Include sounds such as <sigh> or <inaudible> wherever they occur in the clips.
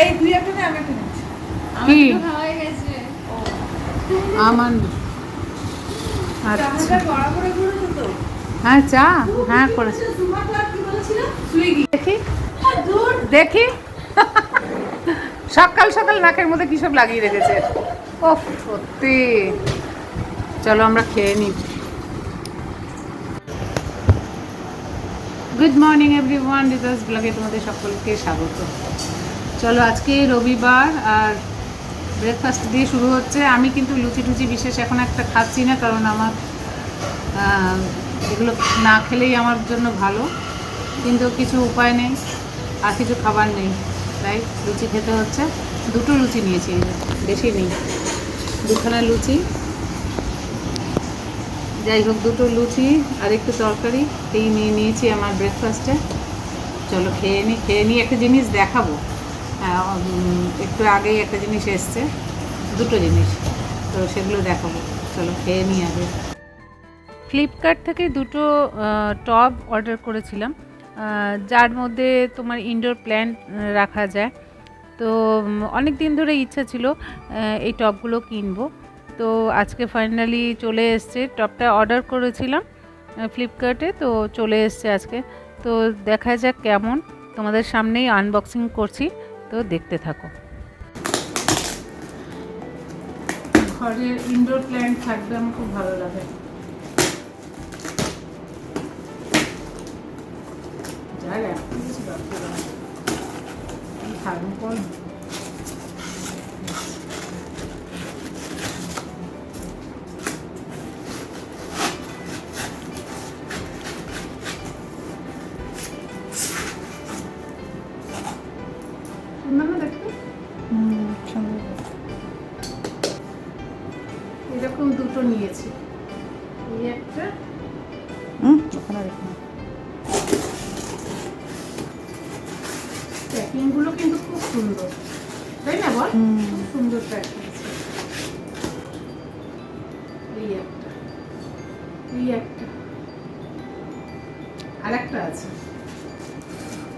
এই তুই একটা নে আমি একটা নিচ্ছি। কি? হয়ে গেছে। আমার আচ্ছা। কড়া করে করেছ তো? হ্যাঁ চা হ্যাঁ করেছি। দেখি। দেখি। সকাল সকাল নাকের মধ্যে কি সব লাগিয়ে রেখেছে? ও সত্যি। চলো আমরা খেয়ে নিই। গুড মর্নিং এভরি ওয়ান রিজার্স ব্লগে তোমাদের সকলকে স্বাগত। চলো, আজকে রবিবার, আর ব্রেকফাস্ট দিয়ে শুরু হচ্ছে। আমি কিন্তু লুচি টুচি বিশেষ এখন একটা খাচ্ছি না, কারণ আমার এগুলো না খেলেই আমার জন্য ভালো। কিন্তু কিছু উপায় নেই, আর কিছু খাবার নেই, তাই লুচি খেতে হচ্ছে। দুটো লুচি নিয়েছি, বেশি নেই। দুখানা লুচি। যাই হোক, দুটো লুচি আর একটু তরকারি, এই নিয়ে নিয়েছি আমার ব্রেকফাস্টে চলো, খেয়ে নিই খেয়ে নিই একটা জিনিস দেখাবো। একটু আগেই একটা জিনিস এসছে, দুটো জিনিস। তো সেগুলো দেখাবো। চলো, খেয়ে নিই আগে। ফ্লিপকার্ট থেকে দুটো টব অর্ডার করেছিলাম। যার মধ্যে তোমার ইনডোর প্ল্যান্ট রাখা যায়। তো অনেক দিন ধরে ইচ্ছা ছিল এই টবগুলো কিনবো। তো আজকে ফাইনালি চলে এসছে। টবটা অর্ডার করেছিলাম ফ্লিপকার্টে তো চলে এসছে আজকে। তো দেখা যাক কেমন। তোমাদের সামনেই আনবক্সিং করছি। তো দেখতে থাকো। ঘরের ইনডোর প্ল্যান্ট থাকবে আমার খুব ভালো লাগে। এখন এরকম দুটো নিয়েছি। এই একটা। ওখানে রেখে প্যাকিং কিন্তু খুব সুন্দর। তাই না বল? খুব সুন্দর প্যাকিং এই একটা। এই একটা। আর একটা আছে।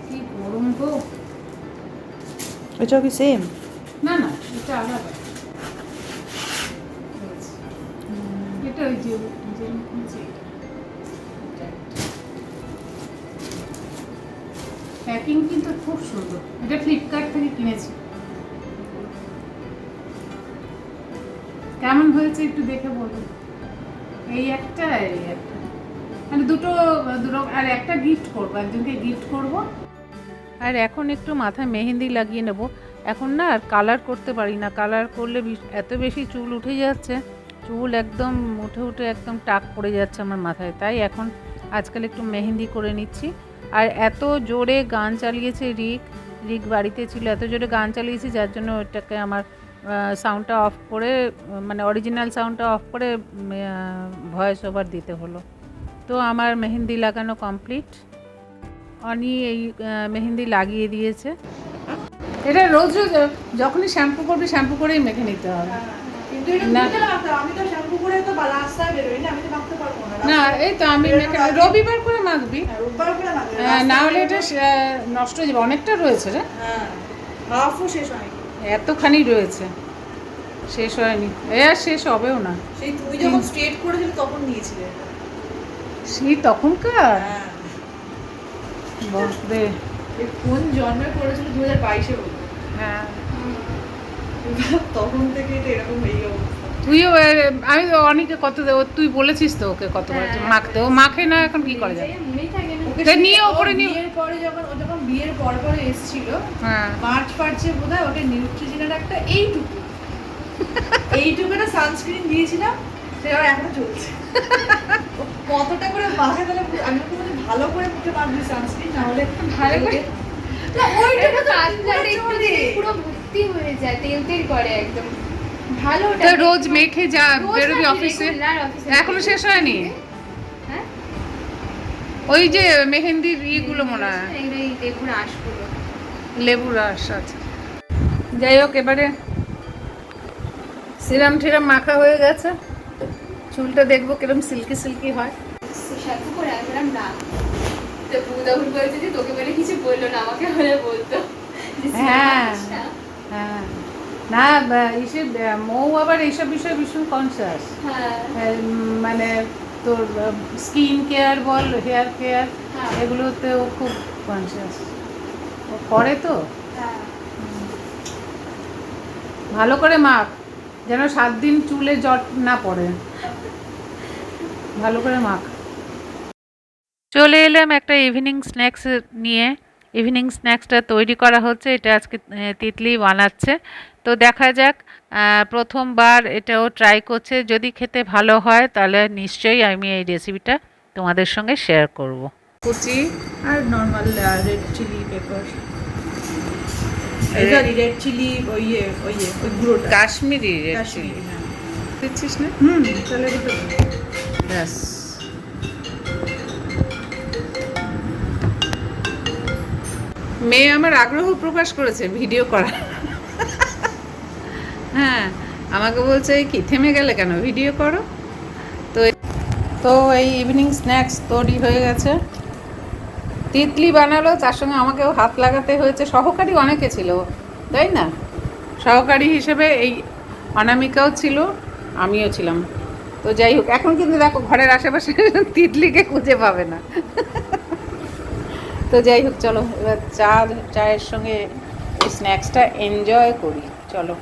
কি গরম গো। এটাও কি সেম না না এটা আলাদা এটা ওই যে যেরকম কিনেছি এটা। এটা একটা। প্যাকিং কিন্তু খুব সুন্দর। এটা ফ্লিপকার্ট থেকে কিনেছি। কেমন হয়েছে একটু দেখে বলুন। এই একটা এই একটা। মানে দুটো দুটো, আর একটা গিফট করব, একজনকে গিফট করব। আর এখন একটু মাথায় মেহেন্দি লাগিয়ে নেব। এখন না আর কালার করতে পারি না। কালার করলে এত বেশি চুল উঠে যাচ্ছে। চুল একদম উঠে উঠে একদম টাক পড়ে যাচ্ছে আমার মাথায়। তাই এখন আজকাল একটু মেহেন্দি করে নিচ্ছি। আর এত জোরে গান চালিয়েছে রিক রিক বাড়িতে ছিল, এত জোরে গান চালিয়েছি যার জন্য ওটাকে আমার সাউন্ডটা অফ করে মানে অরিজিনাল সাউন্ডটা অফ করে ভয়েস ওভার দিতে হলো। তো আমার মেহেন্দি লাগানো কমপ্লিট অনি এই মেহেন্দি লাগিয়ে দিয়েছে। এটা রোজ রোজ, যখনই শ্যাম্পু করবি শ্যাম্পু করেই মেখে নিতে হবে। না। এই তো আমি রবিবার করে মাখবি। হ্যাঁ, রোববার করে মাখবো। আহ, না হলে এটা নষ্ট হয়ে যাবে। অনেকটা রয়েছে রে। হ্যাঁ হাফও শেষ হয়নি। এতখানি রয়েছে। শেষ হয়নি। এ আর শেষ হবেও না। সেই তুই যখন স্ট্রেট করেছিলি তখন নিয়েছিলে। সেই তখনকার? হ্যাঁ। বাপরে। কোন জন্মে করেছিল দু হাজার বাইশে হ্যাঁ। তখন থেকে এটা এরকম হয়ে গেল। তুইও আমি অনেকে কত তুই বলেছিস তো ওকে কতবার যে মাখতে ও মাখে না এখন কি করে যাবে নিয়ে ওপরে নিয়ে- বিয়ের পরে যখন ও যখন বিয়ের পর পরে এসেছিল হ্যাঁ। মার্চ ফার্চে বোধ হয় ওকে নিউট্রিজিনের একটা এইটুকু। এইটুকু একটা সানস্ক্রিন দিয়েছিলাম সেটা এখনও চলছে। কতটা করে মাখে তাহলে আমি ভালো করে মুখে মাখবি সানস্ক্রিন না হলে ভালো করে পুরো ভর্তি হয়ে যায় তেল তেল করে একদম। ভালো তো রোজ মেখে যা বেরোবি অফিসে? এখনও শেষ হয়নি? হ্যাঁ? ওই যে মেহেন্দির ইগুলো মনে হয়। লেবু রস আছে যাই হোক এবারে সিরাম টিরাম মাখা হয়ে গেছে। চুলটা দেখব কিরম সিল্কি সিল্কি হয়। যে তোকে বলে কিছু বলল না আমাকে বলে বলতো। যে হ্যাঁ। না। মৌ আবার এইসব বিষয়ে ভীষণ কনসিয়াস হ্যাঁ। মানে তোর স্কিন কেয়ার বল হেয়ার কেয়ার হ্যাঁ। এগুলোতেও খুব কনসিয়াস ও করে তো। হ্যাঁ। ভালো করে মাখ যেন সাত দিন চুলে জট না পড়ে। ভালো করে মাখ। চলে এলাম একটা ইভিনিং স্ন্যাক্স নিয়ে। ইভিনিং স্ন্যাক্সটা তৈরি করা হচ্ছে এটা আজকে তিতলি বানাচ্ছে। তো দেখা যাক প্রথমবার এটাও ট্রাই করছে। যদি খেতে ভালো হয় তাহলে নিশ্চয়ই আমি এই রেসিপিটা তোমাদের সঙ্গে শেয়ার করব। কুচি আর normal red chilli pepper red chilli ওই ইয়ে, ওই ইয়ে, ওই গুঁড়োটা। কাশ্মীরি রেড চিলি হ্যাঁ। দিচ্ছিস না? হুম তাহলে। ব্যাস। মেয়ে আমার আগ্রহ প্রকাশ করেছে ভিডিও করা। হ্যাঁ আমাকে বলছে, "এই কি, থেমে গেলে কেন? ভিডিও করো। তো তো এই ইভিনিং স্ন্যাক্স তৈরি হয়ে গেছে। তিতলি বানালো, তার সঙ্গে আমাকেও হাত লাগাতে হয়েছে। সহকারী অনেকে ছিল, তাই না? সহকারী হিসেবে এই অনামিকাও ছিল, আমিও ছিলাম। তো যাই হোক, এখন কিন্তু দেখো, ঘরের আশেপাশে <laughs> তিতলিকে খুঁজে পাবে না। তো যাই হোক চলো এবার চা চায়ের সঙ্গে স্ন্যাক্সটা এনজয় করি চলো।